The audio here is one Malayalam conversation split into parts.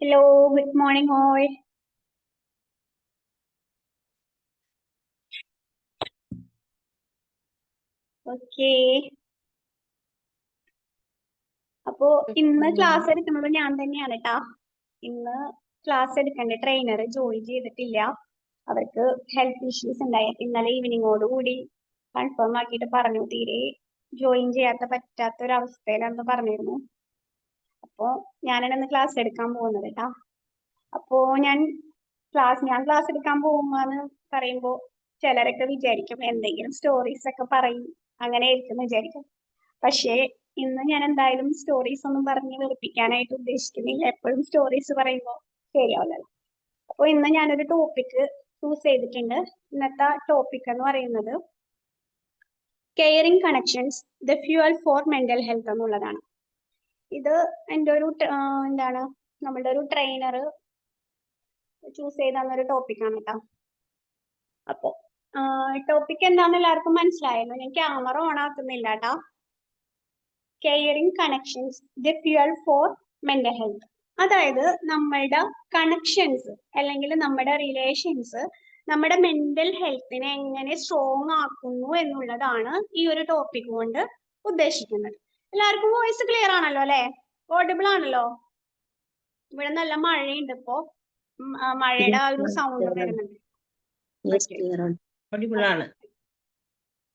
Hello, good morning all. Okay അപ്പോ ഇന്ന് ക്ലാസ് എടുക്കുന്നത് ഞാൻ തന്നെയാണ് കേട്ടാ ഇന്ന് ക്ലാസ് എടുക്കണ്ട ട്രെയിനർ ജോയിൻ ചെയ്തിട്ടില്ല. അവർക്ക് ഹെൽത്ത് ഇഷ്യൂസ് ഉണ്ടായി. ഇന്നലെ ഈവനിങ്ങോട് കൂടി കൺഫേം ആക്കിയിട്ട് പറഞ്ഞു. തീരെ ജോയിൻ ചെയ്യാത്ത പറ്റാത്ത ഒരു അവസ്ഥയിലാണെന്ന് പറഞ്ഞിരുന്നു. അപ്പോ ഞാനാണ് ഇന്ന് ക്ലാസ് എടുക്കാൻ പോകുന്നത് കേട്ടാ അപ്പോ ഞാൻ ക്ലാസ് ഞാൻ ക്ലാസ് എടുക്കാൻ പോകുമ്പോന്ന് പറയുമ്പോ ചിലരൊക്കെ വിചാരിക്കും എന്തെങ്കിലും സ്റ്റോറീസ് ഒക്കെ പറയും അങ്ങനെ ആയിരിക്കും വിചാരിക്കും. പക്ഷേ ഇന്ന് ഞാൻ എന്തായാലും സ്റ്റോറീസ് ഒന്നും പറഞ്ഞ് വെറുപ്പിക്കാനായിട്ട് ഉദ്ദേശിക്കുന്നില്ല. എപ്പോഴും സ്റ്റോറീസ് പറയുമ്പോൾ ശരിയാവില്ലല്ലോ. അപ്പോൾ ഇന്ന് ഞാനൊരു ടോപ്പിക് ചൂസ് ചെയ്തിട്ടുണ്ട്. ഇന്നത്തെ ടോപ്പിക് എന്ന് പറയുന്നത് caring connections the fuel for mental health എന്നുള്ളതാണ്. ഇത് എന്റെ ഒരു എന്താണ് നമ്മളുടെ ഒരു ട്രെയിനർ ചൂസ് ചെയ്ത ഒരു ടോപ്പിക്കാണ് കേട്ടോ അപ്പോ ടോപ്പിക് എന്താണെന്ന് എല്ലാവർക്കും മനസ്സിലായല്ലോ. ഞാൻ ക്യാമറ ഓൺ ആക്കുന്നില്ല കേട്ടോ caring connections the fuel for mental health അതായത് നമ്മളുടെ കണക്ഷൻസ് അല്ലെങ്കിൽ നമ്മുടെ റിലേഷൻസ് നമ്മുടെ മെന്റൽ ഹെൽത്തിനെ എങ്ങനെ സ്ട്രോങ് ആക്കുന്നു എന്നുള്ളതാണ് ഈ ഒരു ടോപ്പിക് കൊണ്ട് ഉദ്ദേശിക്കുന്നത്. എല്ലാവർക്കും വോയിസ് ക്ലിയർ ആണല്ലോ അല്ലെ? ഓഡിബിൾ ആണല്ലോ? ഇവിടെ നല്ല മഴയുണ്ട് ഇപ്പോ. മഴയുടെ ആ ഒരു സൗണ്ട് വരുന്നുണ്ട്.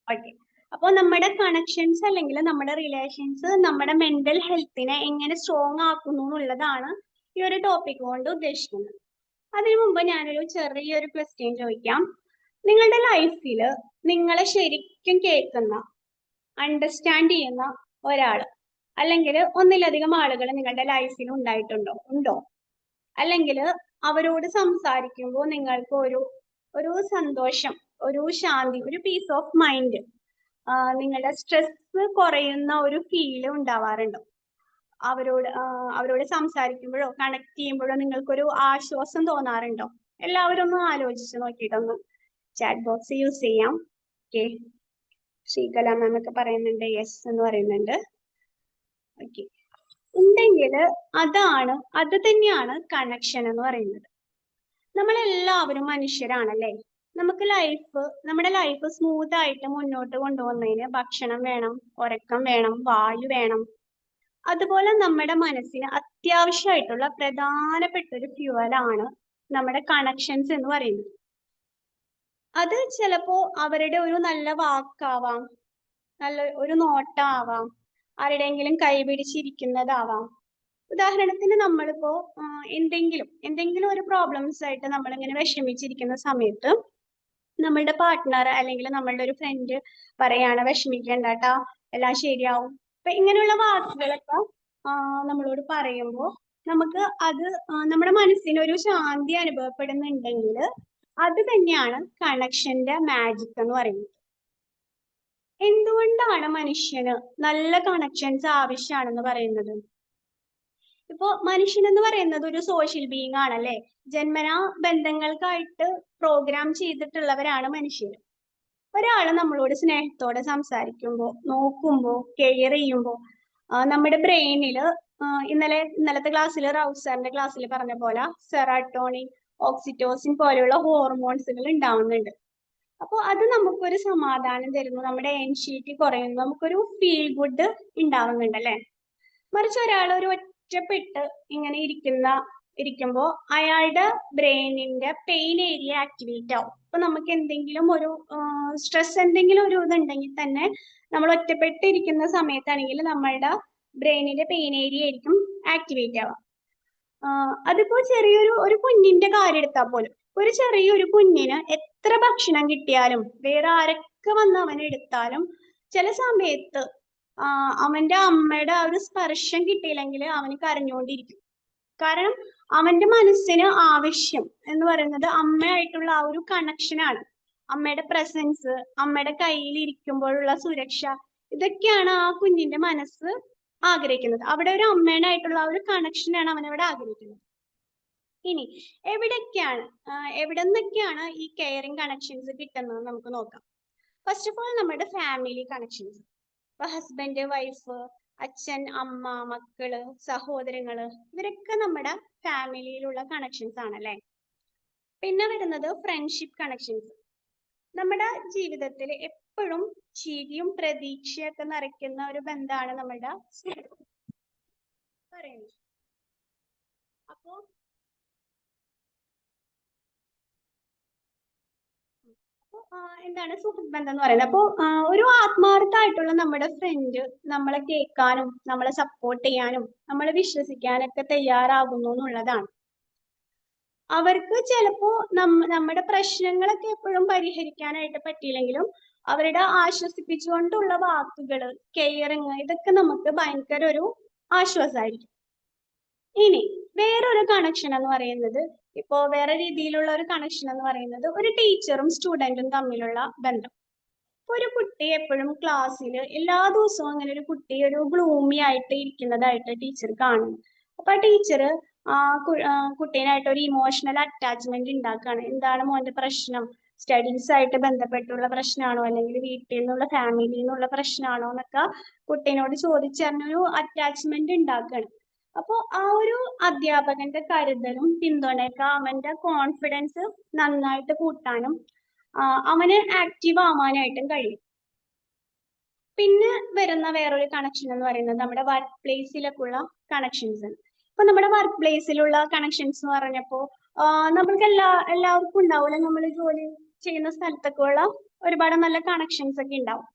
ഓക്കെ അപ്പോൾ നമ്മുടെ കണക്ഷൻസ് അല്ലെങ്കിൽ നമ്മുടെ റിലേഷൻസ് നമ്മുടെ മെന്റൽ ഹെൽത്തിനെ എങ്ങനെ സ്ട്രോങ് ആക്കുന്നു എന്നുള്ളതാണ് ഈ ഒരു ടോപ്പിക് കൊണ്ട് ഉദ്ദേശിക്കുന്നത്. അതിനു മുമ്പ് ഞാനൊരു ചെറിയൊരു ക്വസ്റ്റ്യൻ ചോദിക്കാം. നിങ്ങളുടെ ലൈഫിൽ നിങ്ങളെ ശരിക്കും കേൾക്കുന്ന അണ്ടർസ്റ്റാൻഡ് ചെയ്യുന്ന ഒരാൾ അല്ലെങ്കിൽ ഒന്നിലധികം ആളുകൾ നിങ്ങളുടെ ലൈഫിൽ ഉണ്ടായിട്ടുണ്ടോ? ഉണ്ടോ? അല്ലെങ്കിൽ അവരോട് സംസാരിക്കുമ്പോൾ നിങ്ങൾക്ക് ഒരു ഒരു സന്തോഷം ഒരു ശാന്തി ഒരു പീസ് ഓഫ് മൈൻഡ് നിങ്ങളുടെ സ്ട്രെസ് കുറയുന്ന ഒരു ഫീൽ ഉണ്ടാവാറുണ്ടോ? അവരോട് അവരോട് സംസാരിക്കുമ്പോഴോ കണക്ട് ചെയ്യുമ്പോഴോ നിങ്ങൾക്കൊരു ആശ്വാസം തോന്നാറുണ്ടോ? എല്ലാവരും ഒന്ന് ആലോചിച്ച് നോക്കിയിട്ടൊന്ന് ചാറ്റ് ബോക്സ് യൂസ് ചെയ്യാം. ഓക്കെ ശ്രീകല മാം ഒക്കെ പറയുന്നുണ്ട് യെസ് എന്ന് പറയുന്നുണ്ട്. ഓക്കെ ഉണ്ടെങ്കിൽ അതാണ് അത് തന്നെയാണ് കണക്ഷൻ എന്ന് പറയുന്നത്. നമ്മളെല്ലാവരും മനുഷ്യരാണല്ലേ? നമുക്ക് ലൈഫ് നമ്മുടെ ലൈഫ് സ്മൂത്ത് ആയിട്ട് മുന്നോട്ട് കൊണ്ടുപോകുന്നതിന് ഭക്ഷണം വേണം ഉറക്കം വേണം വായു വേണം. അതുപോലെ നമ്മുടെ മനസ്സിന് അത്യാവശ്യമായിട്ടുള്ള പ്രധാനപ്പെട്ട ഒരു ഫ്യൂവലാണ് നമ്മുടെ കണക്ഷൻസ് എന്ന് പറയുന്നത്. അത് ചിലപ്പോ അവരുടെ ഒരു നല്ല വാക്കാവാം. നല്ല ഒരു നോട്ടാവാം. ആരുടെയെങ്കിലും കൈപിടിച്ചിരിക്കുന്നതാവാം ഉദാഹരണത്തിന് നമ്മളിപ്പോ എന്തെങ്കിലും എന്തെങ്കിലും ഒരു പ്രോബ്ലംസ് ആയിട്ട് നമ്മളിങ്ങനെ വിഷമിച്ചിരിക്കുന്ന സമയത്ത് നമ്മളുടെ പാർട്ട്ണർ അല്ലെങ്കിൽ നമ്മളുടെ ഒരു ഫ്രണ്ട് പറയാണ് വിഷമിക്കണ്ടാട്ട എല്ലാം ശരിയാവും. അപ്പൊ ഇങ്ങനെയുള്ള വാക്കുകളൊക്കെ നമ്മളോട് പറയുമ്പോൾ നമുക്ക് അത് നമ്മുടെ മനസ്സിന് ഒരു ശാന്തി അനുഭവപ്പെടുന്നുണ്ടെങ്കിൽ അത് തന്നെയാണ് കണക്ഷന്റെ മാജിക് എന്ന് പറയുന്നത്. എന്തുകൊണ്ടാണ് മനുഷ്യന് നല്ല കണക്ഷൻസ് ആവശ്യമാണെന്ന് പറയുന്നത്? ഇപ്പോ മനുഷ്യൻ എന്ന് പറയുന്നത് ഒരു സോഷ്യൽ ബീങ് ആണല്ലേ ജന്മനാ ബന്ധങ്ങൾക്കായിട്ട് പ്രോഗ്രാം ചെയ്തിട്ടുള്ളവരാണ് മനുഷ്യർ ഒരാൾ നമ്മളോട് സ്നേഹത്തോടെ സംസാരിക്കുമ്പോൾ നോക്കുമ്പോൾ കെയർ ചെയ്യുമ്പോൾ നമ്മുടെ ബ്രെയിനിൽ ഇന്നലെ ഇന്നലത്തെ ക്ലാസ്സിൽ റൗസറിന്റെ സാറിന്റെ ക്ലാസ്സിൽ പറഞ്ഞ പോലെ സെറാട്ടോണിൻ ഓക്സിറ്റോസിൻ പോലെയുള്ള ഹോർമോൺസുകൾ ഉണ്ടാവുന്നുണ്ട്. അപ്പോൾ അത് നമുക്കൊരു സമാധാനം തരുന്നു. നമ്മുടെ എൻഷീറ്റി കുറയുന്നു. നമുക്കൊരു ഫീൽ ഗുഡ് ഉണ്ടാവുന്നുണ്ട് അല്ലെ? മറിച്ച് ഒരാൾ ഒരു ഒറ്റപ്പെട്ട് ഇങ്ങനെ ഇരിക്കുന്ന ഇരിക്കുമ്പോൾ അയാളുടെ ബ്രെയിനിന്റെ പെയിൻ ഏരിയ ആക്ടിവേറ്റ് ആവും. അപ്പൊ നമുക്ക് എന്തെങ്കിലും ഒരു സ്ട്രെസ് എന്തെങ്കിലും ഒരു ഇതുണ്ടെങ്കിൽ തന്നെ നമ്മൾ ഒറ്റപ്പെട്ടിരിക്കുന്ന സമയത്താണെങ്കിൽ നമ്മളുടെ ബ്രെയിനിന്റെ പെയിൻ ഏരിയ ആയിരിക്കും ആക്ടിവേറ്റ് ആവുക. അതിപ്പോ ചെറിയൊരു ഒരു കുഞ്ഞിന്റെ കാര്യം എടുത്താൽ പോലും. ഒരു ചെറിയൊരു കുഞ്ഞിന് എത്ര ഭക്ഷണം കിട്ടിയാലും വേറെ ആരൊക്കെ വന്ന് അവനെ എടുത്താലും ചില സമയത്ത് അവന്റെ അമ്മയുടെ ആ ഒരു സ്പർശം കിട്ടിയില്ലെങ്കിൽ അവന് കരഞ്ഞുകൊണ്ടിരിക്കും. കാരണം അവന്റെ മനസ്സിന് ആവശ്യം എന്ന് പറയുന്നത് അമ്മയായിട്ടുള്ള ആ ഒരു കണക്ഷനാണ് അമ്മയുടെ പ്രസൻസ് അമ്മയുടെ കയ്യിൽ ഇരിക്കുമ്പോഴുള്ള സുരക്ഷ ഇതൊക്കെയാണ് ആ കുഞ്ഞിന്റെ മനസ്സ് ആഗ്രഹിക്കുന്നത്. അവിടെ ഒരു അമ്മേനായിട്ടുള്ള ഒരു കണക്ഷനാണ് അവൻ അവിടെ ആഗ്രഹിക്കുന്നത്. ഇനി എവിടൊക്കെയാണ് എവിടെ നിന്നൊക്കെയാണ് ഈ കെയറിങ് കണക്ഷൻസ് കിട്ടുന്നത് നമുക്ക് നോക്കാം. ഫസ്റ്റ് ഓഫ് ഓൾ നമ്മുടെ ഫാമിലി കണക്ഷൻസ് ഇപ്പൊ ഹസ്ബൻഡ് വൈഫ് അച്ഛൻ അമ്മ മക്കൾ സഹോദരങ്ങൾ ഇവരൊക്കെ നമ്മുടെ ഫാമിലിയിലുള്ള കണക്ഷൻസ് ആണല്ലേ പിന്നെ വരുന്നത് ഫ്രണ്ട്ഷിപ്പ് കണക്ഷൻസ് നമ്മുടെ ജീവിതത്തിൽ എപ്പോഴും ചിരിയും പ്രതീക്ഷയൊക്കെ നിറയ്ക്കുന്ന ഒരു ബന്ധമാണ് നമ്മുടെ പറയുന്നത്. അപ്പോ എന്താണ് സുഹൃത്ത് ബന്ധം എന്ന് പറയുന്നത്? അപ്പോ ഒരു ആത്മാർത്ഥമായിട്ടുള്ള നമ്മുടെ ഫ്രണ്ട് നമ്മളെ കേൾക്കാനും നമ്മളെ സപ്പോർട്ട് ചെയ്യാനും നമ്മളെ വിശ്വസിക്കാനൊക്കെ തയ്യാറാകുന്നു എന്നുള്ളതാണ്. അവർക്ക് ചിലപ്പോ നമ്മ നമ്മുടെ പ്രശ്നങ്ങളൊക്കെ എപ്പോഴും പരിഹരിക്കാനായിട്ട് പറ്റിയില്ലെങ്കിലും അവരുടെ ആശ്വസിപ്പിച്ചുകൊണ്ടുള്ള വാക്കുകൾ കെയറിങ് ഇതൊക്കെ നമുക്ക് ഭയങ്കര ഒരു ആശ്വാസമായിരിക്കും ഇനി വേറൊരു കണക്ഷൻ എന്ന് പറയുന്നത് ഇപ്പോ വേറെ രീതിയിലുള്ള ഒരു കണക്ഷൻ എന്ന് പറയുന്നത് ഒരു ടീച്ചറും സ്റ്റുഡന്റും തമ്മിലുള്ള ബന്ധം. ഒരു കുട്ടി എപ്പോഴും ക്ലാസ്സിൽ എല്ലാ ദിവസവും അങ്ങനെ ഒരു കുട്ടി ഒരു ഗ്ലൂമി ആയിട്ട് ഇരിക്കുന്നതായിട്ട് ടീച്ചർ കാണുന്നു. അപ്പൊ ആ ടീച്ചർ ആ കുട്ടീനായിട്ട് ഒരു ഇമോഷണൽ അറ്റാച്ച്മെന്റ് ഉണ്ടാക്കുകയാണ് എന്താണ് മോന്റെ പ്രശ്നം? സ്റ്റഡീസ് ആയിട്ട് ബന്ധപ്പെട്ടുള്ള പ്രശ്നമാണോ അല്ലെങ്കിൽ വീട്ടിൽ നിന്നുള്ള ഫാമിലിയിൽ നിന്നുള്ള പ്രശ്നമാണോ എന്നൊക്കെ കുട്ടീനോട് ചോദിച്ചറിഞ്ഞൊരു അറ്റാച്ച്മെന്റ് ഉണ്ടാക്കണം. അപ്പോൾ ആ ഒരു അധ്യാപകന്റെ കരുതലും പിന്തുണയൊക്കെ അവന്റെ കോൺഫിഡൻസ് നന്നായിട്ട് കൂട്ടാനും അവന് ആക്റ്റീവ് ആവാനായിട്ടും കഴിയും. പിന്നെ വരുന്ന വേറൊരു കണക്ഷൻ എന്ന് പറയുന്നത് നമ്മുടെ വർക്ക് പ്ലേസിലേക്കുള്ള കണക്ഷൻസ് ഇപ്പൊ നമ്മുടെ വർക്ക് പ്ലേസിലുള്ള കണക്ഷൻസ് എന്ന് പറഞ്ഞപ്പോ നമ്മൾക്ക് എല്ലാ എല്ലാവർക്കും ഉണ്ടാവില്ല നമ്മൾ ജോലി ചെയ്യുന്ന സ്ഥലത്തൊക്കെയുള്ള ഒരുപാട് നല്ല കണക്ഷൻസ് ഒക്കെ ഉണ്ടാവും.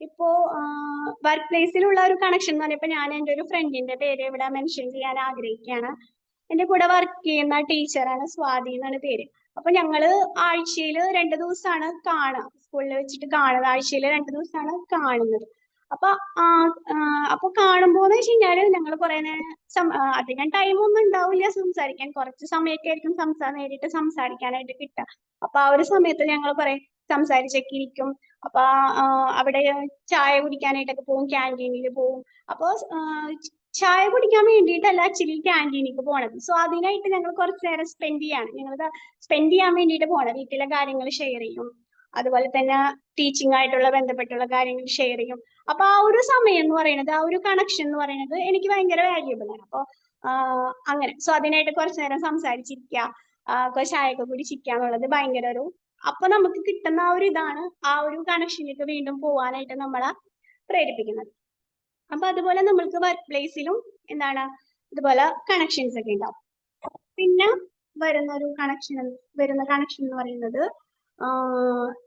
ഇപ്പോ വർക്ക് പ്ലേസിലുള്ള ഒരു കണക്ഷൻ എന്ന് പറഞ്ഞപ്പോ ഞാൻ എന്റെ ഒരു ഫ്രണ്ടിന്റെ പേര് ഇവിടെ മെൻഷൻ ചെയ്യാൻ ആഗ്രഹിക്കുകയാണ്. എന്റെ കൂടെ വർക്ക് ചെയ്യുന്ന ടീച്ചറാണ് സ്വാതി എന്നാണ് പേര്. അപ്പൊ ഞങ്ങൾ ആഴ്ചയിൽ രണ്ട് ദിവസമാണ് കാണുക. സ്കൂളിൽ വെച്ചിട്ട് കാണുന്നത്. ആഴ്ചയിൽ രണ്ട് ദിവസമാണ് കാണുന്നത്. അപ്പൊ ആ അപ്പൊ കാണുമ്പോന്ന് വെച്ച് കഴിഞ്ഞാൽ ഞങ്ങൾ കുറെ നേരം അധികം ടൈം ഒന്നും ഉണ്ടാവില്ല സംസാരിക്കാൻ. കുറച്ച് സമയമൊക്കെ ആയിരിക്കും സംസാ നേരിട്ട് സംസാരിക്കാനായിട്ട് കിട്ടുക അപ്പൊ ആ ഒരു സമയത്ത് ഞങ്ങൾ കുറെ സംസാരിച്ചൊക്കെ ഇരിക്കും. അപ്പൊ അവിടെ ചായ കുടിക്കാനായിട്ടൊക്കെ പോകും ക്യാന്റീനിൽ പോകും അപ്പൊ ചായ കുടിക്കാൻ വേണ്ടിയിട്ടല്ല ആക്ച്വലി ക്യാന്റീനിക്ക് പോണത്. സോ അതിനായിട്ട് ഞങ്ങൾ കുറച്ച് നേരം സ്പെൻഡ് ചെയ്യാണ്. ഞങ്ങൾ സ്പെൻഡ് ചെയ്യാൻ വേണ്ടിയിട്ട് പോണത്. വീട്ടിലെ കാര്യങ്ങൾ ഷെയർ ചെയ്യും. അതുപോലെ തന്നെ ടീച്ചിങ് ആയിട്ടുള്ള ബന്ധപ്പെട്ടുള്ള കാര്യങ്ങൾ ചെയ്യും. അപ്പൊ ആ ഒരു സമയം എന്ന് പറയുന്നത് ആ ഒരു കണക്ഷൻ എന്ന് പറയുന്നത് എനിക്ക് ഭയങ്കര വാല്യൂബിൾ ആണ്. അപ്പൊ അങ്ങനെ. സോ അതിനായിട്ട് കുറച്ചു നേരം സംസാരിച്ചിരിക്കുക ചായയൊക്കെ കുടിച്ചിരിക്കുക എന്നുള്ളത് ഭയങ്കര ഒരു അപ്പൊ നമുക്ക് കിട്ടുന്ന ആ ഒരു ഇതാണ് ആ ഒരു കണക്ഷനിലേക്ക് വീണ്ടും പോവാനായിട്ട് നമ്മളെ പ്രേരിപ്പിക്കുന്നത്. അപ്പൊ അതുപോലെ നമ്മൾക്ക് വർക്ക് പ്ലേസിലും എന്താണ് ഇതുപോലെ കണക്ഷൻസ് ഒക്കെ ഉണ്ടാവും. പിന്നെ വരുന്ന ഒരു കണക്ഷൻ വരുന്ന കണക്ഷൻ എന്ന് പറയുന്നത്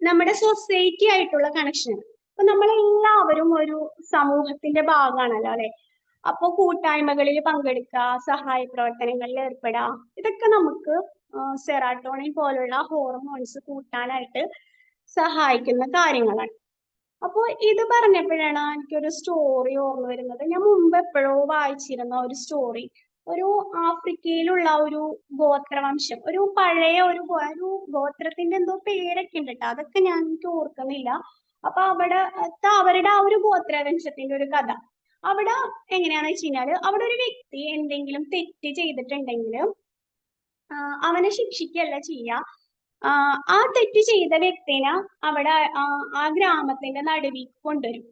നമ്മുടെ സൊസൈറ്റി ആയിട്ടുള്ള കണക്ഷൻ അപ്പൊ നമ്മളെല്ലാവരും ഒരു സമൂഹത്തിന്റെ ഭാഗമാണല്ലോ അല്ലെ? അപ്പൊ കൂട്ടായ്മകളിൽ പങ്കെടുക്കുക സഹായ പ്രവർത്തനങ്ങളിൽ ഏർപ്പെടുക ഇതൊക്കെ നമുക്ക് സെറാട്ടോണിൻ പോലുള്ള ഹോർമോൺസ് കൂട്ടാനായിട്ട് സഹായിക്കുന്ന കാര്യങ്ങളാണ്. അപ്പോൾ ഇത് പറഞ്ഞപ്പോഴാണ് എനിക്കൊരു സ്റ്റോറി ഓർമ്മ വരുന്നത്. ഞാൻ മുമ്പ് എപ്പോഴോ വായിച്ചിരുന്ന ഒരു സ്റ്റോറി ഒരു ആഫ്രിക്കയിലുള്ള ഒരു ഗോത്രവംശം. ഒരു പഴയ ഒരു ഒരു ഗോത്രത്തിന്റെ എന്തോ പേരൊക്കെ ഉണ്ട് കേട്ടോ അതൊക്കെ ഞാൻ എനിക്ക് ഓർക്കുന്നില്ല. അപ്പൊ അവിടെ അവരുടെ ആ ഒരു ഗോത്രവംശത്തിന്റെ ഒരു കഥ. അവിടെ എങ്ങനെയാണെന്ന് വെച്ച് കഴിഞ്ഞാൽ അവിടെ ഒരു വ്യക്തി എന്തെങ്കിലും തെറ്റ് ചെയ്തിട്ടുണ്ടെങ്കിലും അവനെ ശിക്ഷിക്കല്ല ചെയ്യുക ആ തെറ്റ് ചെയ്ത വ്യക്തിനെ അവിടെ ആ ഗ്രാമത്തിന്റെ നടുവിൽ കൊണ്ടുവരും.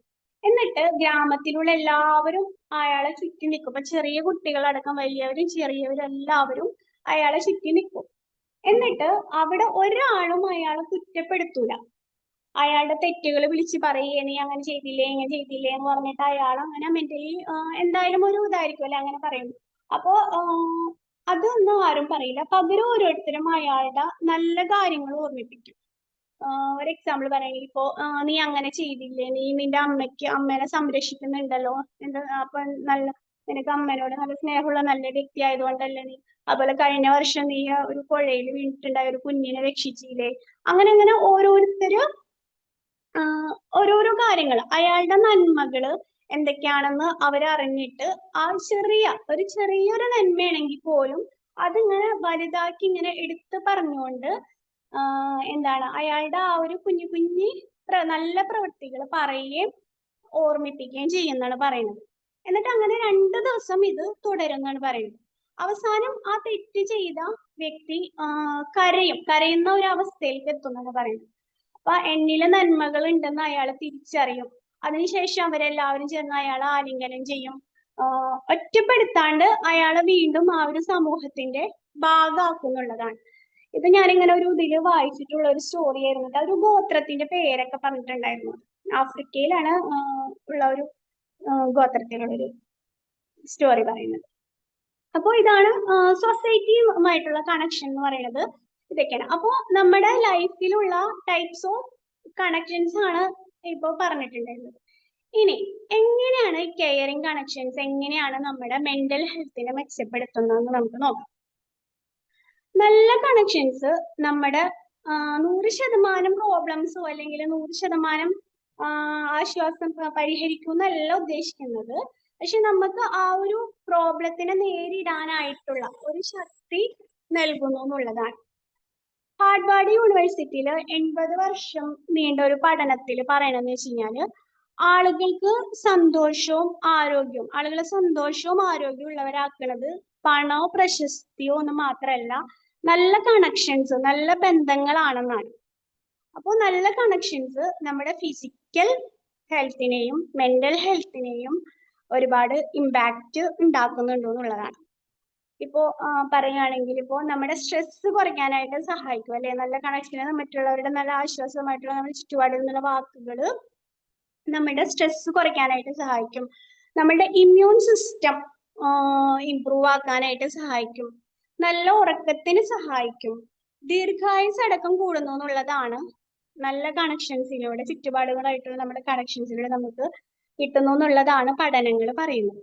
എന്നിട്ട് ഗ്രാമത്തിലുള്ള എല്ലാവരും അയാളെ ചുറ്റി നിൽക്കും ഇപ്പൊ ചെറിയ കുട്ടികളടക്കം വലിയവരും ചെറിയവരും എല്ലാവരും അയാളെ ചുറ്റി നിൽക്കും എന്നിട്ട് അവിടെ ഒരാളും അയാളെ കുറ്റപ്പെടുത്തൂല. അയാളുടെ തെറ്റുകൾ വിളിച്ച് പറയേ നീ അങ്ങനെ ചെയ്തില്ലേ ഇങ്ങനെ ചെയ്തില്ലേ എന്ന് പറഞ്ഞിട്ട് അയാൾ അങ്ങനെ മെന്റലി എന്തായാലും ഒരു ഇതായിരിക്കും അല്ലെ അങ്ങനെ പറയുന്നു അപ്പോ അതൊന്നും ആരും പറയില്ല. പകരം ഓരോരുത്തരും അയാളുടെ നല്ല കാര്യങ്ങൾ ഓർമ്മിപ്പിക്കും. ഒരു എക്സാമ്പിൾ പറയുകയാണെങ്കിൽ ഇപ്പോ നീ അങ്ങനെ ചെയ്തില്ലേ? നീ നിന്റെ അമ്മയ്ക്ക് അമ്മേനെ സംരക്ഷിക്കുന്നുണ്ടല്ലോ? എന്താ അപ്പൊ നല്ല നിനക്ക് അമ്മേനോട് നല്ല സ്നേഹമുള്ള നല്ല വ്യക്തി ആയതുകൊണ്ടല്ലേ നീ? അതുപോലെ കഴിഞ്ഞ വർഷം നീ ഒരു പുഴയിൽ വീണിട്ടുണ്ടായ ഒരു കുഞ്ഞിനെ രക്ഷിച്ചില്ലേ? അങ്ങനെ അങ്ങനെ ഓരോരുത്തര് ഓരോരോ കാര്യങ്ങൾ. അയാളുടെ നന്മകൾ എന്തൊക്കെയാണെന്ന് അവരറിഞ്ഞിട്ട് ആ ചെറിയ ഒരു ചെറിയൊരു നന്മയാണെങ്കിൽ പോലും അതിങ്ങനെ വലുതാക്കി ഇങ്ങനെ എടുത്ത് പറഞ്ഞുകൊണ്ട് എന്താണ്? അയാളുടെ ആ ഒരു കുഞ്ഞു കുഞ്ഞി നല്ല പ്രവൃത്തികൾ പറയുകയും ഓർമ്മിപ്പിക്കുകയും ചെയ്യുന്നാണ് പറയുന്നത്. എന്നിട്ട് അങ്ങനെ രണ്ട് ദിവസം ഇത് തുടരുന്നാണ് പറയുന്നത്. അവസാനം ആ തെറ്റ് ചെയ്ത വ്യക്തി കരയും കരയുന്ന ഒരു അവസ്ഥയിലേക്ക് എത്തുന്നാണ് പറയുന്നത്. അപ്പൊ എന്നിലെ നന്മകൾ ഉണ്ടെന്ന് അയാൾ തിരിച്ചറിയും. അതിനുശേഷം അവരെല്ലാവരും ചേർന്ന് അയാളെ ആലിംഗനം ചെയ്യും. ഒറ്റപ്പെടുത്താണ്ട് അയാളെ വീണ്ടും ആ ഒരു സമൂഹത്തിന്റെ ഭാഗമാക്കും എന്നുള്ളതാണ് ഇത് ഞാനിങ്ങനെ ഒരു ഇതിൽ വായിച്ചിട്ടുള്ള ഒരു സ്റ്റോറി ആയിരുന്നു. ഒരു ഗോത്രത്തിന്റെ പേരൊക്കെ പറഞ്ഞിട്ടുണ്ടായിരുന്നു. ആഫ്രിക്കയിലാണ് ഉള്ള ഒരു ഗോത്രത്തിലുള്ളൊരു സ്റ്റോറി പറയുന്നത്. അപ്പോൾ ഇതാണ് സൊസൈറ്റിയുമായിട്ടുള്ള കണക്ഷൻ എന്ന് പറയുന്നത്. ഇതൊക്കെയാണ്. അപ്പോൾ നമ്മുടെ ലൈഫിലുള്ള ടൈപ്സ് ഓഫ് കണക്ഷൻസ് ആണ് ഇപ്പോൾ പറഞ്ഞിട്ടുണ്ടായിരുന്നത്. ഇനി എങ്ങനെയാണ് കെയറിങ് കണക്ഷൻസ് എങ്ങനെയാണ് നമ്മുടെ മെന്റൽ ഹെൽത്തിനെ മെച്ചപ്പെടുത്തുന്നതെന്ന് നമുക്ക് നോക്കാം. നല്ല കണക്ഷൻസ് നമ്മുടെ നൂറ് ശതമാനം പ്രോബ്ലംസോ അല്ലെങ്കിൽ നൂറ് ശതമാനം ആശ്വാസം പരിഹരിക്കും എന്നല്ല ഉദ്ദേശിക്കുന്നത്. പക്ഷെ നമുക്ക് ആ ഒരു പ്രോബ്ലത്തിനെ നേരിടാനായിട്ടുള്ള ഒരു ശക്തി നൽകുന്നു എന്നുള്ളതാണ്. ഹാർഡ്വാർഡ് യൂണിവേഴ്സിറ്റിയിൽ എൺപത് വർഷം നീണ്ട ഒരു പഠനത്തിൽ പറയണമെന്ന് വെച്ച് കഴിഞ്ഞാൽ ആളുകൾക്ക് സന്തോഷവും ആരോഗ്യവും ആളുകളെ സന്തോഷവും ആരോഗ്യവും ഉള്ളവരാക്കുന്നത് പണമോ പ്രശസ്തിയോ ഒന്നും മാത്രമല്ല. നല്ല കണക്ഷൻസ് നല്ല ബന്ധങ്ങളാണെന്നാണ്. അപ്പോൾ നല്ല കണക്ഷൻസ് നമ്മുടെ ഫിസിക്കൽ ഹെൽത്തിനെയും മെന്റൽ ഹെൽത്തിനെയും ഒരുപാട് ഇമ്പാക്റ്റ് ഉണ്ടാക്കുന്നുണ്ട് എന്നുള്ളതാണ്. ഇപ്പോ പറയുകയാണെങ്കിൽ ഇപ്പോ നമ്മുടെ സ്ട്രെസ് കുറയ്ക്കാനായിട്ട് സഹായിക്കും അല്ലെ? നല്ല കണക്ഷന് മറ്റുള്ളവരുടെ നല്ല ആശ്വാസമായിട്ടുള്ള നമ്മുടെ ചുറ്റുപാടിൽ നിന്നുള്ള വാക്കുകൾ നമ്മുടെ സ്ട്രെസ് കുറയ്ക്കാനായിട്ട് സഹായിക്കും. നമ്മുടെ ഇമ്മ്യൂൺ സിസ്റ്റം ഇംപ്രൂവ് ആക്കാനായിട്ട് സഹായിക്കും. നല്ല ഉറക്കത്തിന് സഹായിക്കും. ദീർഘായുസ് അടക്കം കൂടുന്നു എന്നുള്ളതാണ് നല്ല കണക്ഷൻസിലൂടെ ചുറ്റുപാടുകളായിട്ടുള്ള നമ്മുടെ കണക്ഷൻസിലൂടെ നമുക്ക് കിട്ടുന്നു എന്നുള്ളതാണ് പഠനങ്ങൾ പറയുന്നത്.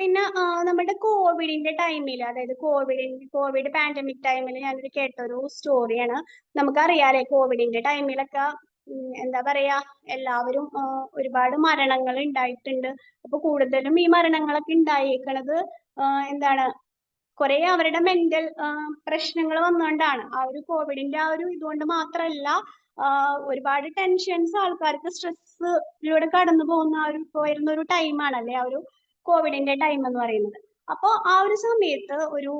പിന്നെ നമ്മുടെ കോവിഡിന്റെ ടൈമിൽ അതായത് കോവിഡിന്റെ കോവിഡ് പാൻഡമിക് ടൈമിൽ ഞാനൊരു കേട്ടൊരു സ്റ്റോറിയാണ് നമുക്കറിയാലേ കോവിഡിന്റെ ടൈമിലൊക്കെ എന്താ പറയാ എല്ലാവരും ഒരുപാട് മരണങ്ങൾ ഉണ്ടായിട്ടുണ്ട്. അപ്പൊ കൂടുതലും ഈ മരണങ്ങളൊക്കെ ഉണ്ടായേക്കണത് ആ, എന്താണ് കുറെ അവരുടെ മെന്റൽ പ്രശ്നങ്ങൾ വന്നുകൊണ്ടാണ് ആ ഒരു കോവിഡിന്റെ ആ ഒരു ഇതുകൊണ്ട് മാത്രമല്ല ഒരുപാട് ടെൻഷൻസ് ആൾക്കാർക്ക് സ്ട്രെസ്സിലൂടെ കടന്നു പോകുന്ന ഒരു പോയിരുന്ന ഒരു ടൈമാണ് അല്ലെ? ആ ഒരു കോവിഡിന്റെ ടൈം എന്ന് പറയുന്നത്. അപ്പോ ആ ഒരു സമയത്ത് ഒരു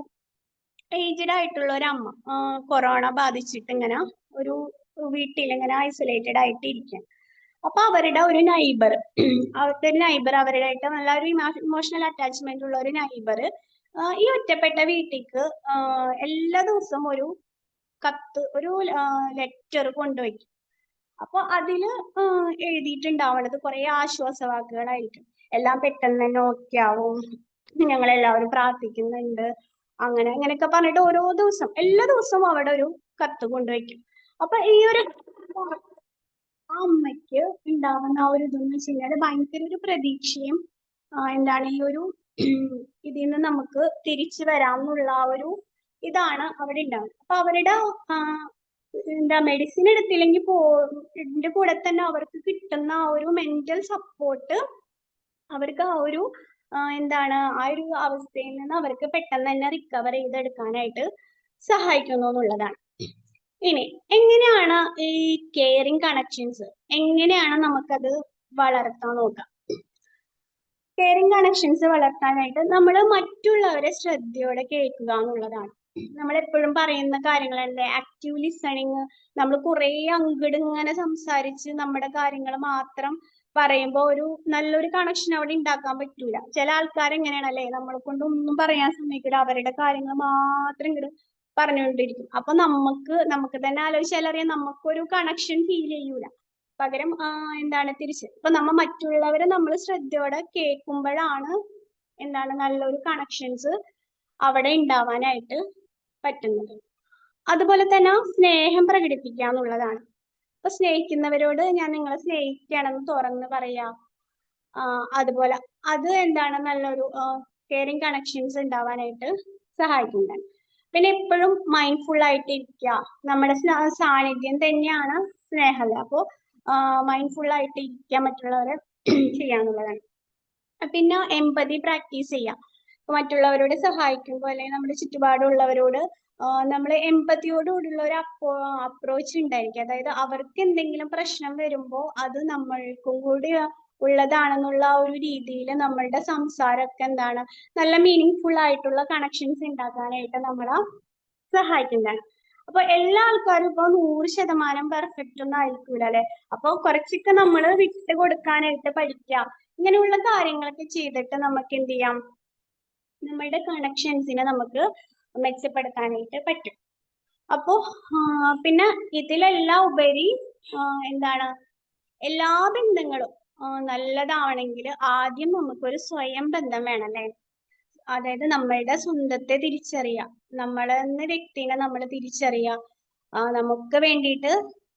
ഏജ്ഡ് ആയിട്ടുള്ള ഒരു അമ്മ കൊറോണ ബാധിച്ചിട്ട് ഇങ്ങനെ ഒരു വീട്ടിൽ ഇങ്ങനെ ഐസൊലേറ്റഡ് ആയിട്ട് ഇരിക്കാൻ അപ്പൊ അവരുടെ ഒരു നൈബർ അവരുടെ നൈബർ അവരുടെ ആയിട്ട് നല്ല ഒരു ഇമോഷണൽ അറ്റാച്ച്മെന്റ് ഉള്ള ഒരു നൈബർ ഈ ഒറ്റപ്പെട്ട വീട്ടിക്ക് എല്ലാ ദിവസവും ഒരു കത്ത് ഒരു ലെറ്റർ കൊണ്ടുവയ്ക്കും അപ്പൊ അതിൽ എഴുതിയിട്ടുണ്ടാവുന്നത് കുറെ ആശ്വാസവാക്കുകളായിരിക്കും. എല്ലാം പെട്ടെന്ന് തന്നെ ഓക്കെ ആവും. ഞങ്ങൾ എല്ലാവരും പ്രാർത്ഥിക്കുന്നുണ്ട്. അങ്ങനെ അങ്ങനെയൊക്കെ പറഞ്ഞിട്ട് ഓരോ ദിവസം എല്ലാ ദിവസവും അവിടെ ഒരു കത്ത് കൊണ്ടുവയ്ക്കും. അപ്പൊ ഈ ഒരു ആ അമ്മയ്ക്ക് ഉണ്ടാവുന്ന ആ ഒരു ഇതെന്ന് വെച്ച് കഴിഞ്ഞാൽ ഭയങ്കര ഒരു പ്രതീക്ഷയും എന്താണ് ഈ ഒരു ഇതിൽ നിന്ന് നമുക്ക് തിരിച്ചു വരാമെന്നുള്ള ആ ഒരു ഇതാണ് അവിടെ ഉണ്ടാവുന്നത് അപ്പൊ അവരുടെ എന്താ മെഡിസിൻ എടുത്തില്ലെങ്കിൽ പോ ഇതിന്റെ കൂടെ തന്നെ അവർക്ക് കിട്ടുന്ന ആ ഒരു മെന്റൽ സപ്പോർട്ട് അവർക്ക് ആ ഒരു എന്താണ് ആ ഒരു അവസ്ഥയിൽ നിന്ന് അവർക്ക് പെട്ടെന്ന് തന്നെ റിക്കവർ ചെയ്തെടുക്കാനായിട്ട് സഹായിക്കുന്നു എന്നുള്ളതാണ്. ഇനി എങ്ങനെയാണ് ഈ കെയറിങ് കണക്ഷൻസ് എങ്ങനെയാണ് നമുക്കത് വളർത്താൻ നോക്കാം? കെയറിങ് കണക്ഷൻസ് വളർത്താനായിട്ട് നമ്മൾ മറ്റുള്ളവരെ ശ്രദ്ധയോടെ കേൾക്കുക എന്നുള്ളതാണ്. നമ്മൾ എപ്പോഴും പറയുന്ന കാര്യങ്ങളല്ലേ? ആക്റ്റീവ് ലിസണിങ് നമ്മൾ കുറേ അങ്ങട് ഇങ്ങനെ സംസാരിച്ച് നമ്മുടെ കാര്യങ്ങൾ മാത്രം പറയുമ്പോൾ ഒരു നല്ലൊരു കണക്ഷൻ അവിടെ ഉണ്ടാക്കാൻ പറ്റൂല. ചില ആൾക്കാർ എങ്ങനെയാണല്ലേ? നമ്മളെ കൊണ്ട് ഒന്നും പറയാൻ സമ്മതിക്കില്ല അവരുടെ കാര്യങ്ങൾ മാത്രം ഇങ്ങോട്ട് പറഞ്ഞുകൊണ്ടിരിക്കും. അപ്പൊ നമുക്ക് നമുക്ക് തന്നെ ആലോചിച്ചാലറിയാം നമുക്കൊരു കണക്ഷൻ ഫീൽ ചെയ്യൂല. പകരം എന്താണ് തിരിച്ച്? ഇപ്പൊ നമ്മ മറ്റുള്ളവരെ നമ്മൾ ശ്രദ്ധയോടെ കേൾക്കുമ്പോഴാണ് എന്താണ് നല്ലൊരു കണക്ഷൻസ് അവിടെ ഉണ്ടാവാനായിട്ട് പറ്റുന്നത്. അതുപോലെ തന്നെ സ്നേഹം പ്രകടിപ്പിക്കുക എന്നുള്ളതാണ്. ഇപ്പൊ സ്നേഹിക്കുന്നവരോട് ഞാൻ നിങ്ങളെ സ്നേഹിക്കുകയാണെന്ന് തുറന്ന് പറയാ. അതുപോലെ അത് എന്താണ് നല്ലൊരു കെയറിങ് കണക്ഷൻസ് ഉണ്ടാവാനായിട്ട് സഹായിക്കുന്നുണ്ട്. പിന്നെ എപ്പോഴും മൈൻഡ്ഫുൾ ആയിട്ട് ഇരിക്കുക നമ്മുടെ സ്ന- സാന്നിധ്യം തന്നെയാണ് സ്നേഹം. അപ്പോൾ മൈൻഡ്ഫുൾ ആയിട്ട് ഇരിക്കാൻ മറ്റുള്ളവരെ ചെയ്യാന്നുള്ളതാണ്. പിന്നെ എമ്പതി പ്രാക്ടീസ് ചെയ്യാം. മറ്റുള്ളവരോട് സഹായിക്കുമ്പോൾ അല്ലെങ്കിൽ നമ്മുടെ ചുറ്റുപാടുള്ളവരോട് നമ്മൾ എമ്പതിയോടുകൂടിയുള്ള ഒരു അപ്പോ അപ്രോച്ച് ഉണ്ടായിരിക്കും. അതായത് അവർക്ക് എന്തെങ്കിലും പ്രശ്നം വരുമ്പോൾ അത് നമ്മൾക്കും കൂടി ഉള്ളതാണെന്നുള്ള ഒരു രീതിയിൽ നമ്മളുടെ സംസാരമൊക്കെ എന്താണ് നല്ല മീനിങ് ഫുൾ ആയിട്ടുള്ള കണക്ഷൻസ് ഉണ്ടാക്കാനായിട്ട് നമ്മളെ സഹായിക്കുന്നതാണ്. അപ്പൊ എല്ലാ ആൾക്കാരും ഇപ്പൊ നൂറ് ശതമാനം പെർഫെക്റ്റ് ഒന്നും ആയിരിക്കൂല അല്ലെ? അപ്പൊ കുറച്ചൊക്കെ നമ്മൾ വിട്ട് കൊടുക്കാനായിട്ട് പഠിക്കാം. ഇങ്ങനെയുള്ള കാര്യങ്ങളൊക്കെ ചെയ്തിട്ട് നമുക്ക് എന്ത് ചെയ്യാം? നമ്മളുടെ കണക്ഷൻസിനെ നമുക്ക് മെച്ചപ്പെടുത്താനായിട്ട് പറ്റും. അപ്പോ പിന്നെ ഇതിലെല്ലാം ഉപരി എന്താണ്? എല്ലാ ബന്ധങ്ങളും നല്ലതാവണമെങ്കിൽ ആദ്യം നമുക്കൊരു സ്വയം ബന്ധം വേണം അല്ലേ? അതായത് നമ്മളുടെ സ്വന്തത്തെ തിരിച്ചറിയാം. നമ്മളെന്ന വ്യക്തിനെ നമ്മൾ തിരിച്ചറിയാം. നമുക്ക് വേണ്ടിയിട്ട്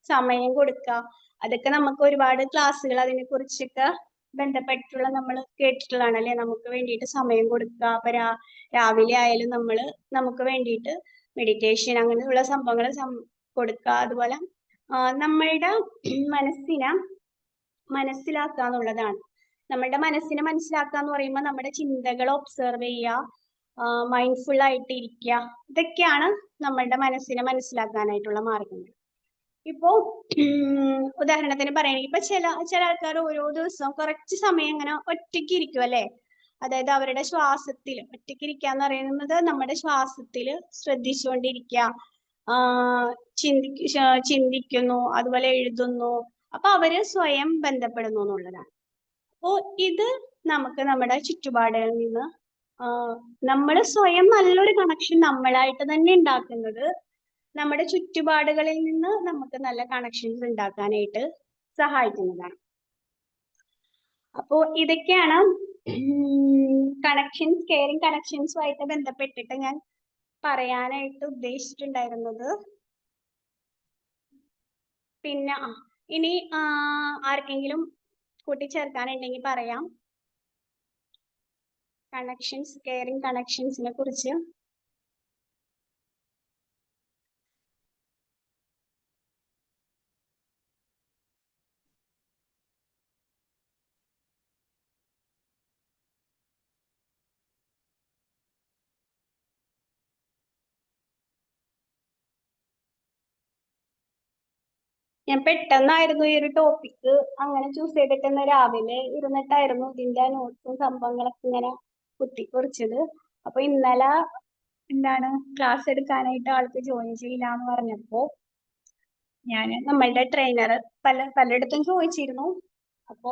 സമയം കൊടുക്കുക അതൊക്കെ നമുക്ക് ഒരുപാട് ക്ലാസ്സുകൾ അതിനെ കുറിച്ചൊക്കെ ബന്ധപ്പെട്ടിട്ടുള്ള നമ്മൾ കേട്ടിട്ടുള്ളതാണ് അല്ലെ? നമുക്ക് വേണ്ടിയിട്ട് സമയം കൊടുക്കുക അപ്പൊ രാവിലെ ആയാലും നമ്മൾ നമുക്ക് വേണ്ടിയിട്ട് മെഡിറ്റേഷൻ അങ്ങനെയുള്ള സംഭവങ്ങൾ കൊടുക്കുക അതുപോലെ നമ്മളുടെ മനസ്സിനെ മനസ്സിലാക്കുക എന്നുള്ളതാണ് നമ്മുടെ മനസ്സിനെ മനസ്സിലാക്കുക എന്ന് പറയുമ്പോൾ നമ്മുടെ ചിന്തകൾ ഒബ്സർവ് ചെയ്യുക മൈൻഡ്ഫുൾ ആയിട്ട് ഇരിക്കുക. ഇതൊക്കെയാണ് നമ്മളുടെ മനസ്സിനെ മനസ്സിലാക്കാനായിട്ടുള്ള മാർഗങ്ങൾ. ഇപ്പോ ഉദാഹരണത്തിന് പറയുകയാണെങ്കിൽ ഇപ്പൊ ചില ചില ആൾക്കാർ ഓരോ ദിവസവും കുറച്ച് സമയം ഇങ്ങനെ ഒറ്റയ്ക്ക് ഇരിക്കും അല്ലെ? അതായത് അവരുടെ ശ്വാസത്തിൽ ഒറ്റയ്ക്ക് ഇരിക്കുക എന്ന് പറയുന്നത് നമ്മുടെ ശ്വാസത്തിൽ ശ്രദ്ധിച്ചുകൊണ്ടിരിക്കുക. ആ ചിന്തി ചിന്തിക്കുന്നു അതുപോലെ എഴുതുന്നു. അപ്പൊ അവർ സ്വയം ബന്ധപ്പെടുന്നു എന്നുള്ളതാണ്. അപ്പോ ഇത് നമുക്ക് നമ്മുടെ ചുറ്റുപാടുകളിൽ നിന്ന് നമ്മൾ സ്വയം നല്ലൊരു കണക്ഷൻ നമ്മളായിട്ട് തന്നെ ഉണ്ടാക്കുന്നത് നമ്മുടെ ചുറ്റുപാടുകളിൽ നിന്ന് നമുക്ക് നല്ല കണക്ഷൻസ് ഉണ്ടാക്കാനായിട്ട് സഹായിക്കുന്നതാണ്. അപ്പോ ഇതൊക്കെയാണ് കണക്ഷൻസ് കെയറിങ് കണക്ഷൻസുമായിട്ട് ബന്ധപ്പെട്ടിട്ട് ഞാൻ പറയാനായിട്ട് ഉദ്ദേശിച്ചിട്ടുണ്ടായിരുന്നത്. പിന്നെ ഇനി ആർക്കെങ്കിലും കൂട്ടിച്ചേർക്കാനുണ്ടെങ്കിൽ പറയാം. കണക്ഷൻസ് കെയറിങ് കണക്ഷൻസിനെ കുറിച്ച്. ഞാൻ പെട്ടെന്നായിരുന്നു ഈ ഒരു ടോപ്പിക്ക് അങ്ങനെ ചൂസ് ചെയ്തിട്ട് ഇന്ന് രാവിലെ ഇരുന്നിട്ടായിരുന്നു ഇതിന്റെ നോട്ട്സും സംഭവങ്ങളൊക്കെ ഇങ്ങനെ കുത്തിക്കുറിച്ചത്. അപ്പൊ ഇന്നലെ എന്താണ് ക്ലാസ് എടുക്കാനായിട്ട് ആൾക്ക് ജോയിൻ ചെയ്യില്ല എന്ന് പറഞ്ഞപ്പോ ഞാൻ നമ്മളുടെ ട്രെയിനർ പല പലയിടത്തും ചോദിച്ചിരുന്നു. അപ്പോ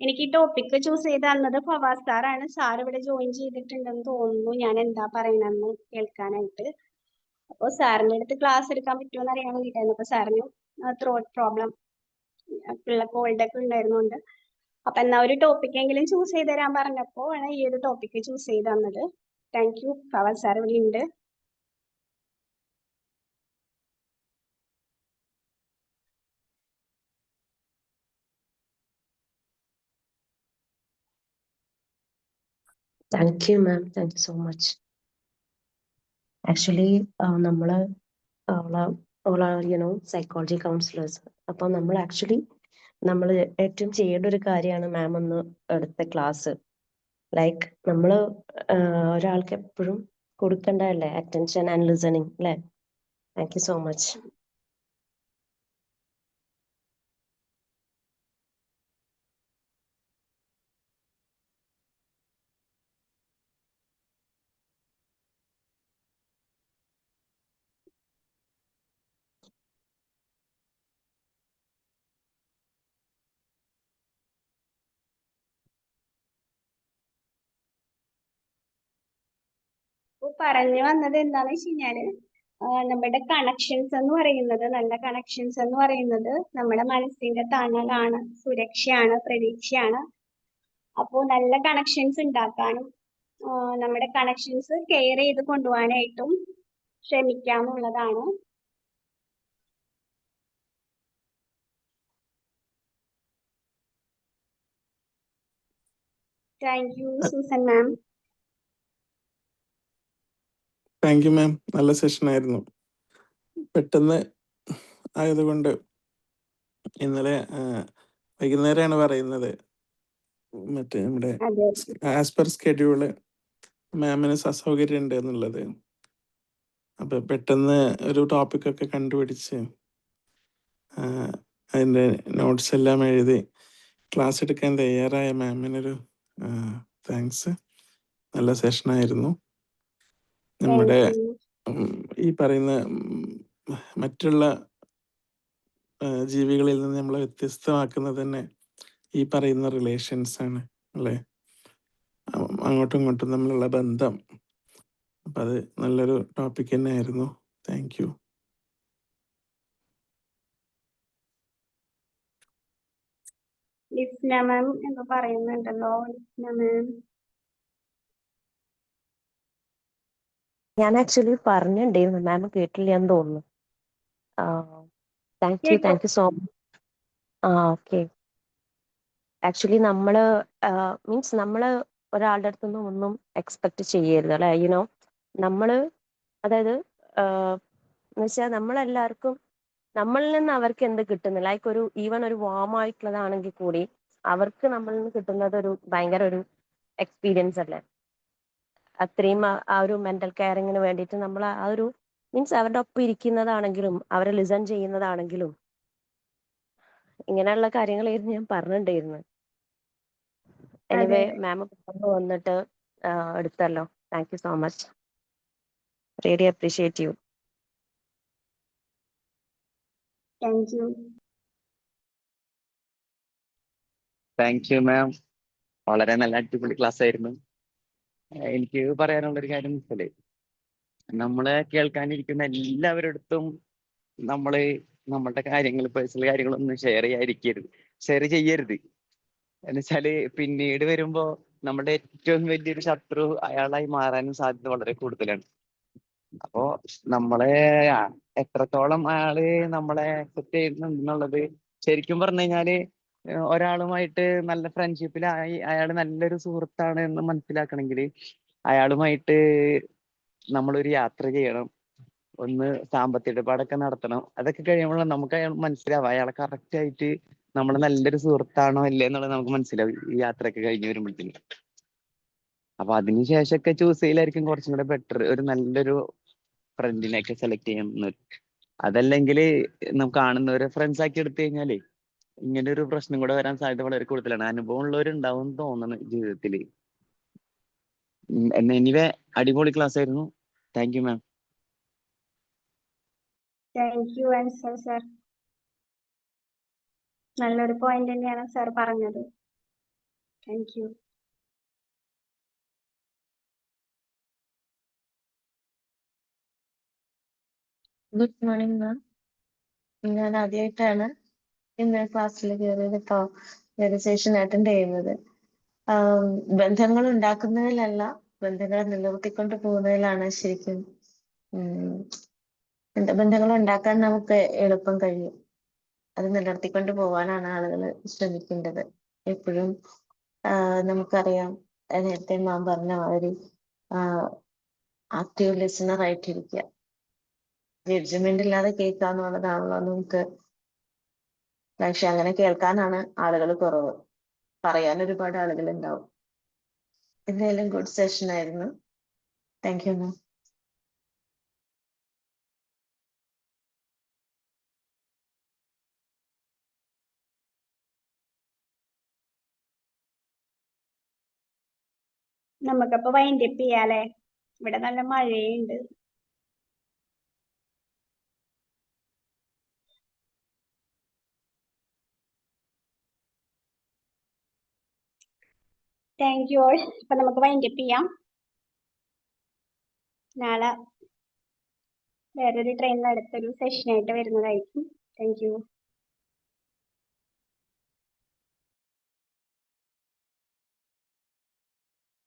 എനിക്ക് ഈ ടോപ്പിക്ക് ചൂസ് ചെയ്ത് തന്നത് ഫവാസ് സാറാണ് സാർ ഇവിടെ ജോയിൻ ചെയ്തിട്ടുണ്ടെന്ന് തോന്നുന്നു. ഞാൻ എന്താ പറയണെന്ന് കേൾക്കാനായിട്ട്. അപ്പോ സാറിന്റെ അടുത്ത് ക്ലാസ് എടുക്കാൻ പറ്റുമോ എന്ന് അറിയാൻ വേണ്ടിയിട്ടായിരുന്നു. അപ്പൊ സാറിന് ത്രോട്ട് പ്രോബ്ലം ഉള്ള കോൾഡ് ഒക്കെ ഉണ്ടായിരുന്നുണ്ട്. അപ്പൊ എന്നാ ഒരു ടോപ്പിക് എങ്കിലും ചൂസ് ചെയ്ത് തരാൻ പറഞ്ഞപ്പോ ആണ് ഈ ഒരു ടോപ്പിക് ചൂസ് ചെയ്ത് തന്നത്. താങ്ക് യു പവൻ സാർ ഇവിടെ ഉണ്ട്. Thank you ma'am thank you so much actually നമ്മൾ യുനോ സൈക്കോളജി കൗൺസിലേഴ്സ് അപ്പൊ നമ്മൾ ആക്ച്വലി നമ്മൾ ഏറ്റവും ചെയ്യേണ്ട ഒരു കാര്യമാണ് മാം ഒന്ന് എടുത്ത ക്ലാസ് ലൈക്ക് നമ്മൾ ഒരാൾക്ക് എപ്പോഴും കൊടുക്കേണ്ടതല്ലേ? അറ്റൻഷൻ ആൻഡ് ലിസണിങ് അല്ലേ താങ്ക് യു സോ മച്ച് പറഞ്ഞു വന്നത് എന്താന്ന് വെച്ച് കഴിഞ്ഞാൽ നമ്മുടെ കണക്ഷൻസ് എന്ന് പറയുന്നത് നല്ല കണക്ഷൻസ് എന്ന് പറയുന്നത് നമ്മുടെ മനസ്സിന്റെ തണലാണ് സുരക്ഷയാണ് പ്രതീക്ഷയാണ്. അപ്പോൾ നല്ല കണക്ഷൻസ് ഉണ്ടാക്കാനും നമ്മുടെ കണക്ഷൻസ് കെയർ ചെയ്ത് കൊണ്ടുപോകാനായിട്ടും ശ്രമിക്കാമെന്നുള്ളതാണ് thank you Susan ma'am thank you ma'am നല്ല സെഷൻ ആയിരുന്നു. പെട്ടെന്ന് ആയതുകൊണ്ട് ഇന്നലെ വൈകുന്നേരമാണ് പറയുന്നത്. മറ്റേ നമ്മുടെ അതെ. ആസ് പെർ സ്കെഡ്യൂൾ മാമിന് അസൗകര്യം ഉണ്ട് എന്നുള്ളത്. അപ്പൊ പെട്ടെന്ന് ഒരു ടോപ്പിക് ഒക്കെ കണ്ടുപിടിച്ച് ആ, അതിന്റെ നോട്ട്സ് എല്ലാം എഴുതി ക്ലാസ് എടുക്കാൻ തയ്യാറായ മാമിനൊരു താങ്ക്സ് നല്ല സെഷനായിരുന്നു നമ്മുടെ ഈ പറയുന്ന മറ്റുള്ള ജീവികളിൽ നിന്ന് നമ്മൾ വ്യത്യസ്തമാക്കുന്നത് തന്നെ ഈ പറയുന്ന റിലേഷൻസ് ആണ് അല്ലേ? അങ്ങോട്ടും ഇങ്ങോട്ടും തമ്മിലുള്ള ബന്ധം. അപ്പം അത് നല്ലൊരു ടോപ്പിക് തന്നെയായിരുന്നു. താങ്ക് യു ലിസ്ന മാം എന്ന് പറയുന്നുണ്ടല്ലോ. ലിസ്ന മാം. ഞാൻ ആക്ച്വലി പറഞ്ഞിട്ടുണ്ടായിരുന്നു മാം കേട്ടില്ല എന്ന് തോന്നുന്നു. Thank you thank you so much ah okay actually നമ്മൾ മീൻസ് നമ്മൾ ഒരാളുടെ അടുത്തു നിന്നും ഒന്നും എക്സ്പെക്ട് ചെയ്യരുത് അല്ലെ? യുനോ നമ്മൾ അതായത് എന്ന് വെച്ചാൽ നമ്മളെല്ലാവർക്കും നമ്മളിൽ നിന്ന് അവർക്ക് എന്ത് കിട്ടുന്നില്ല ലൈക്ക് ഒരു ഈവൻ ഒരു വാം ആയിട്ടുള്ളതാണെങ്കിൽ കൂടി അവർക്ക് നമ്മളിൽ നിന്ന് കിട്ടുന്നത് ഒരു ഭയങ്കര ഒരു എക്സ്പീരിയൻസ് അല്ലേ? അത്രയും ആ- ഒരു മെന്റൽ കെയറിങ്ങിന് വേണ്ടിയിട്ട് നമ്മൾ ആ ഒരു മീൻസ് അവരുടെ ഒപ്പം ഇരിക്കുന്നതാണെങ്കിലും അവരെ ലിസൺ ചെയ്യുന്നതാണെങ്കിലും ഇങ്ങനെയുള്ള കാര്യങ്ങളായിരുന്നു ഞാൻ പറഞ്ഞിട്ടുണ്ടായിരുന്നത് എനിവേ മാം പറഞ്ഞു വന്നിട്ട് എടുത്തല്ലോ. Thank you so much really appreciate you thank you thank you ma'am വളരെ നല്ല അടിപൊളി ക്ലാസ് ആയിരുന്നു. എനിക്ക് പറയാനുള്ള ഒരു കാര്യം വെച്ചാൽ നമ്മളെ കേൾക്കാനിരിക്കുന്ന എല്ലാവരടുത്തും നമ്മൾ നമ്മളുടെ കാര്യങ്ങൾ പേഴ്സണൽ കാര്യങ്ങളൊന്നും ഷെയർ ചെയ്യാതിരിക്കരുത്. ഷെയർ ചെയ്യരുത്. എന്നുവെച്ചാൽ പിന്നീട് വരുമ്പോ നമ്മുടെ ഏറ്റവും വലിയൊരു ശത്രു അയാളായി മാറാനും സാധ്യത വളരെ കൂടുതലാണ്. അപ്പോ നമ്മളെ എത്രത്തോളം അയാൾ നമ്മളെ അക്സെപ്റ്റ് ചെയ്യുന്നുണ്ടെന്നുള്ളത് ശരിക്കും പറഞ്ഞു കഴിഞ്ഞാൽ ഒരാളുമായിട്ട് നല്ല ഫ്രണ്ട്ഷിപ്പിലായി അയാൾ നല്ലൊരു സുഹൃത്താണ് എന്ന് മനസ്സിലാക്കണമെങ്കിൽ അയാളുമായിട്ട് നമ്മളൊരു യാത്ര ചെയ്യണം. ഒന്ന് സാമ്പത്തിക ഇടപാടൊക്കെ നടത്തണം. അതൊക്കെ കഴിയുമ്പോൾ നമുക്ക് അയാൾ മനസ്സിലാവും അയാളെ കറക്റ്റ് ആയിട്ട് നമ്മൾ നല്ലൊരു സുഹൃത്താണോ അല്ലേ എന്നുള്ളത് നമുക്ക് മനസ്സിലാവും. ഈ യാത്രയൊക്കെ കഴിഞ്ഞ് വരുമ്പോഴത്തേന്. അപ്പൊ അതിനുശേഷമൊക്കെ ചൂസ് ചെയ്യലായിരിക്കും കുറച്ചും കൂടെ ബെറ്റർ ഒരു നല്ലൊരു ഫ്രണ്ടിനെയൊക്കെ സെലക്ട് ചെയ്യാൻ അതല്ലെങ്കിൽ നമുക്ക് കാണുന്നവരെ ഫ്രണ്ട്സ് ആക്കി എടുത്തു കഴിഞ്ഞാലേ ഇങ്ങനെ ഒരു പ്രശ്നം കൂടെ വരാൻ സാധ്യത വളരെ കൂടുതലാണ്. അനുഭവം ഉള്ളവരുണ്ടാവും എന്ന് തോന്നുന്നു ജീവിതത്തിൽ. എനിവേ അടിപൊളി ക്ലാസ് ആയിരുന്നു. Thank you ma'am thank you answer sir നല്ലൊരു പോയിന്റ് തന്നെയാണ് സർ പറഞ്ഞത്. Thank you good morning ma'am ഞാൻ ആദ്യമായിട്ടാണ് ഇന്ന് ക്ലാസ്സിൽ കയറിയത് ഇപ്പോ സെഷൻ അറ്റൻഡ് ചെയ്യുന്നത്. ബന്ധങ്ങൾ ഉണ്ടാക്കുന്നതിലല്ല ബന്ധങ്ങൾ നിലനിർത്തിക്കൊണ്ട് പോകുന്നതിലാണ് ശരിക്കും ബന്ധങ്ങൾ ഉണ്ടാക്കാൻ നമുക്ക് എളുപ്പം കഴിയും. അത് നിലനിർത്തിക്കൊണ്ട് പോകാനാണ് ആളുകൾ ശ്രമിക്കേണ്ടത്. എപ്പോഴും നമുക്കറിയാം നേരത്തെ മാം പറഞ്ഞ മാതിരി ആക്റ്റീവ് ലിസണർ ആയിട്ടിരിക്കുക ജഡ്ജ്മെന്റ് ഇല്ലാതെ കേൾക്കുക എന്നുള്ളതാണല്ലോ നമുക്ക് പക്ഷെ അങ്ങനെ കേൾക്കാനാണ് ആളുകൾ കുറവ്. പറയാൻ ഒരുപാട് ആളുകൾ ഉണ്ടാവും എന്തായാലും ഗുഡ് സെഷൻ ആയിരുന്നു. താങ്ക് യു മാം നമുക്കപ്പോ വൈൻഡപ്പ് ചെയ്യാലേ ഇവിടെ നല്ല മഴയുണ്ട്. താങ്ക് യു ഓൾ അപ്പൊ നമുക്ക് വൈൻഡപ്പ് ചെയ്യാം. നാളെ വേറൊരു ട്രെയിനിൽ അടുത്തൊരു സെഷനായിട്ട് വരുന്നതായിരിക്കും. Thank you